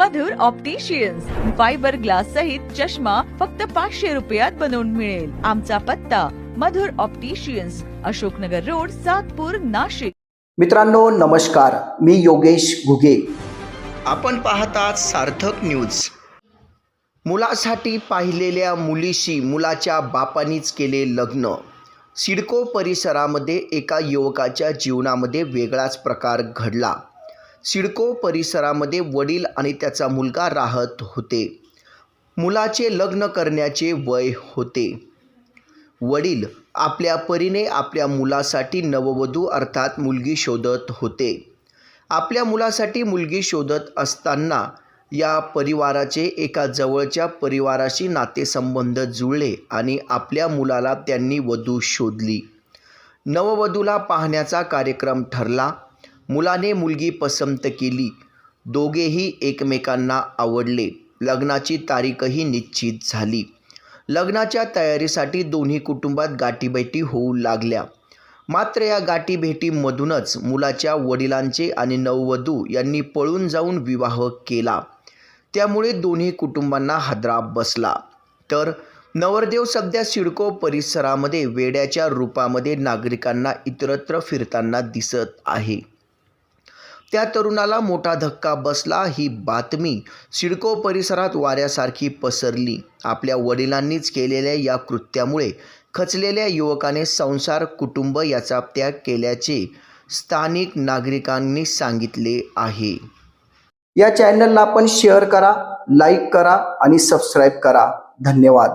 मधुर opticians fibre glass सहित चष्मा फक्त पाचशे रुपयात बनवून मिळेल. आमचा पत्ता मधुर ऑप्टिशियन्स अशोकनगर रोड सातपूर नाशिक. मित्रांनो नमस्कार. मी योगेश घुगे. आपण पाहतात सार्थक न्यूज मुलासाठी पाहिलेल्या मुलीशी मुलाच्या बापानीच केले लग्न. सिडको परिसरामध्ये एका युवकाच्या जीवनामध्ये वेगळाच प्रकार घडला. सिडको परिसरामध्ये वडील आणि त्याचा मुलगा राहत होते. मुलाचे लग्न करण्याचे वय होते. वडील आपल्या परीने आपल्या मुलासाठी नववधू अर्थात मुलगी शोधत होते. आपल्या मुलासाठी मुलगी शोधत असताना या परिवाराचे एका जवळच्या परिवाराशी नातेसंबंध जुळले आणि आपल्या मुलाला त्यांनी वधू शोधली. नववधूला पाहण्याचा कार्यक्रम ठरला. मुलाने मुलगी पसंत केली. दोघेही एकमेकांना आवडले. लग्नाची तारीखही निश्चित झाली. लग्नाच्या तयारीसाठी दोन्ही कुटुंबात गाठीभेटी होऊ लागल्या. मात्र या गाठीभेटीमधूनच मुलाच्या वडिलांचे आणि नववधू यांनी पळून जाऊन विवाह केला. त्यामुळे दोन्ही कुटुंबांना हादरा बसला. तर नवरदेव सध्या सिडको परिसरामध्ये वेड्याच्या रूपामध्ये नागरिकांना इतरत्र फिरताना दिसत आहे. त्या तरुणाला मोठा धक्का बसला ही बातमी सिडको परिसरात वाऱ्यासारखी पसरली. आपल्या वडिलांनीच केलेल्या या कृत्यामुळे खचलेल्या युवकाने संसार कुटुंब याचा त्याग केल्याचे स्थानिक नागरिकांनी सांगितले आहे. या चॅनलला आपण शेअर करा लाईक करा आणि सबस्क्राईब करा. धन्यवाद.